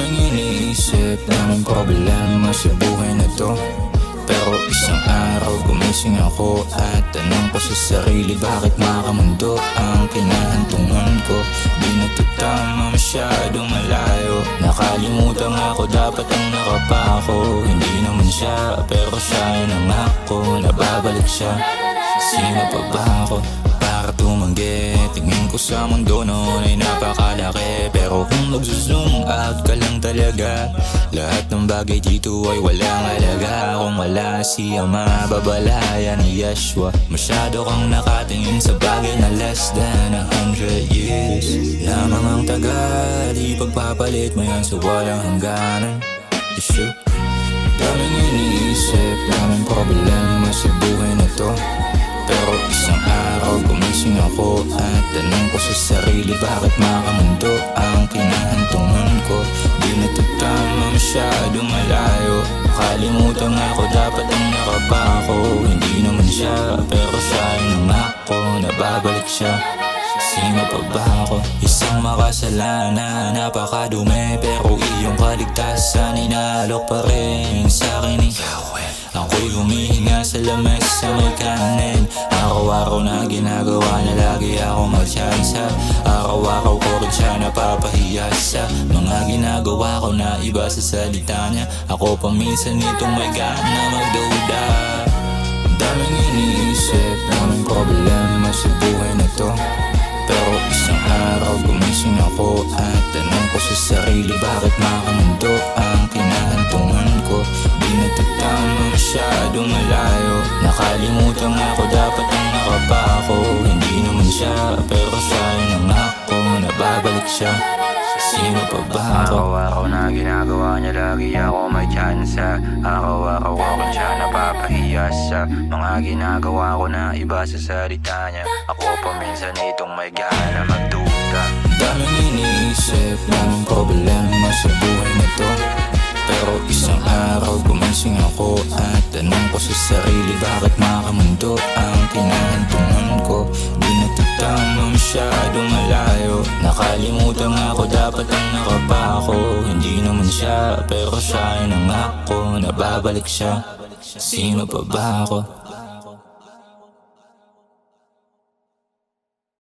iniisip Daming problema sa buhay na to. Pero isang araw gumising ako At tanong ko sa sarili Bakit makamundo ang kinahantungan ko? Di natatama masyadong malayo. Nakalimutan ako dapat ang nakapako. Hindi naman siya pero siya ay nangako Nababalik siya. Sino pa ba ako para tumanggi? Tingin ko sa mundo noon ay napakalaki Pero kung magsusum out ka lang talaga Lahat ng bagay dito ay walang halaga Kung wala si Ama babalaya ni Yeshua. Masyado kang nakatingin sa bagay na less than a hundred years. Lamang ang tagal, di pagpapalit mo yan sa walang hangganan. Issue Daming iniisip, daming problema sa buhay na to. Pero isang araw gumising ako At tanong ko sa sarili Bakit makamundo masyadong malayo Nakalimutan ako dapat ang nakapako Hindi naman siya pero siya ay nangako Nababalik siya. Sino pa ba ako? Isang makasalanan, napakadumi. Pero iyong kaligtasan inaalok pa rin sa akin Yahweh Ako'y humihinga sa lames sa may kanin. Araw-araw na ginagawa na lagi ako magsiyansa Araw-araw ko rin siya napapahiya sa Mga ginagawa ko na iba sa salita niya. Ako paminsan nitong may gana magduda. Daming iniisip, daming problema sa buhay na to. Pero isang araw gumising ako At tanong ko sa sarili Bakit makamundo ang kinahantungan ko Di natatama masyadong malayo Nakalimutan ako dapat ang nakapako Hindi naman siya pero siya ay nangako Nababalik siya. Sino pa ba ako? Araw-araw na ginagawa niya lagi. Ako may tsansa. Araw-araw ko rin siya napapahiya sa Mga ginagawa ko na iba sa salita niya. Ako paminsan itong may gana magduda araw gumising ako At tanong ko sa sarili Bakit makamundo ang kinahantungan ko? Di natatama masyadong malayo. Nakalimutan ako dapat ang nakapako. Hindi naman siya pero siya ay nangako Nababalik siya. Sino pa ba ako?